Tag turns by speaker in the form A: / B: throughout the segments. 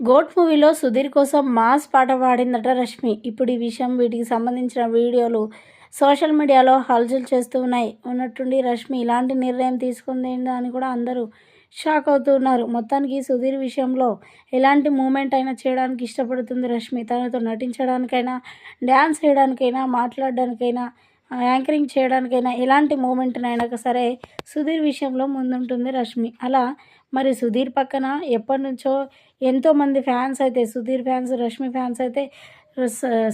A: Goat మూవీలో సుధీర్ కోసం mass పాట పాడిందట రష్మి. ఇప్పుడు ఈ విషయం వీటికి సంబంధించిన వీడియోలు సోషల్ మీడియాలో హల్చల్ చేస్తూ ఉన్నాయి. ఉన్నట్టుండి రష్మి ఇలాంటి నిర్ణయం తీసుకుంది అని కూడా అందరూ షాక్ అవుతున్నారు మొత్తానికి సుధీర్ విషయంలో ఎలాంటి మూమెంట్ అయినా చేయడానికి ఇష్టపడుతుంది రష్మి. తనతో నటించడానికైనా డ్యాన్స్ చేయడానికైనా మాట్లాడడానికైనా యాంకరింగ్ చేయడానికైనా ఎలాంటి మూమెంట్నైనా సరే సుధీర్ విషయంలో ముందుంటుంది రష్మి. అలా మరి సుధీర్ పక్కన ఎప్పటి నుంచో ఎంతోమంది ఫ్యాన్స్ అయితే సుధీర్ ఫ్యాన్స్ రష్మి ఫ్యాన్స్ అయితే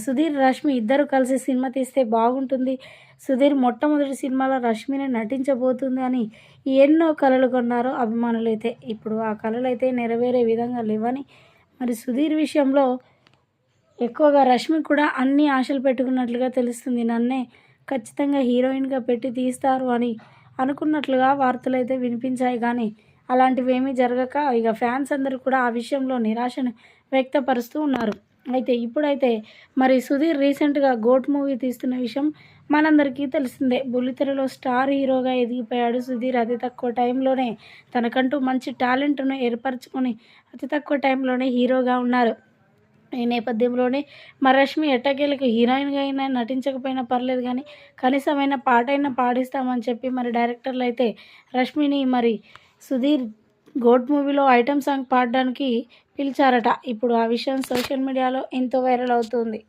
A: సుధీర్ రష్మి ఇద్దరు కలిసి సినిమా తీస్తే బాగుంటుంది. సుధీర్ మొట్టమొదటి సినిమాలో రష్మిని నటించబోతుంది అని ఎన్నో కళలు కొన్నారు అభిమానులు అయితే ఇప్పుడు ఆ కళలు అయితే నెరవేరే విధంగా లేవని మరి సుధీర్ విషయంలో ఎక్కువగా రష్మి కూడా అన్ని ఆశలు పెట్టుకున్నట్లుగా తెలుస్తుంది నన్నే. ఖచ్చితంగా హీరోయిన్గా పెట్టి తీస్తారు అని అనుకున్నట్లుగా వార్తలు అయితే వినిపించాయి కానీ అలాంటివి ఏమీ జరగక ఇక ఫ్యాన్స్ అందరూ కూడా ఆ విషయంలో నిరాశను వ్యక్తపరుస్తూ ఉన్నారు. అయితే ఇప్పుడైతే మరి సుధీర్ రీసెంట్గా గోట్ మూవీ తీస్తున్న విషయం మనందరికీ తెలిసిందే. బుల్లితెరలో స్టార్ హీరోగా ఎదిగిపోయాడు సుధీర్ అతి తక్కువ టైంలోనే. తనకంటూ మంచి టాలెంట్ను ఏర్పరచుకొని అతి తక్కువ టైంలోనే హీరోగా ఉన్నారు. ఈ నేపథ్యంలోనే మరి రష్మి ఎట్టకేలకు హీరోయిన్గా అయినా నటించకపోయినా పర్లేదు కానీ కనీసమైన పాట అయినా పాడిస్తామని చెప్పి మరి డైరెక్టర్లు అయితే రష్మిని మరి సుధీర్ గోడ్ మూవీలో ఐటమ్ సాంగ్ పాడడానికి పిలిచారట. ఇప్పుడు ఆ విషయం సోషల్ మీడియాలో ఎంతో వైరల్ అవుతుంది.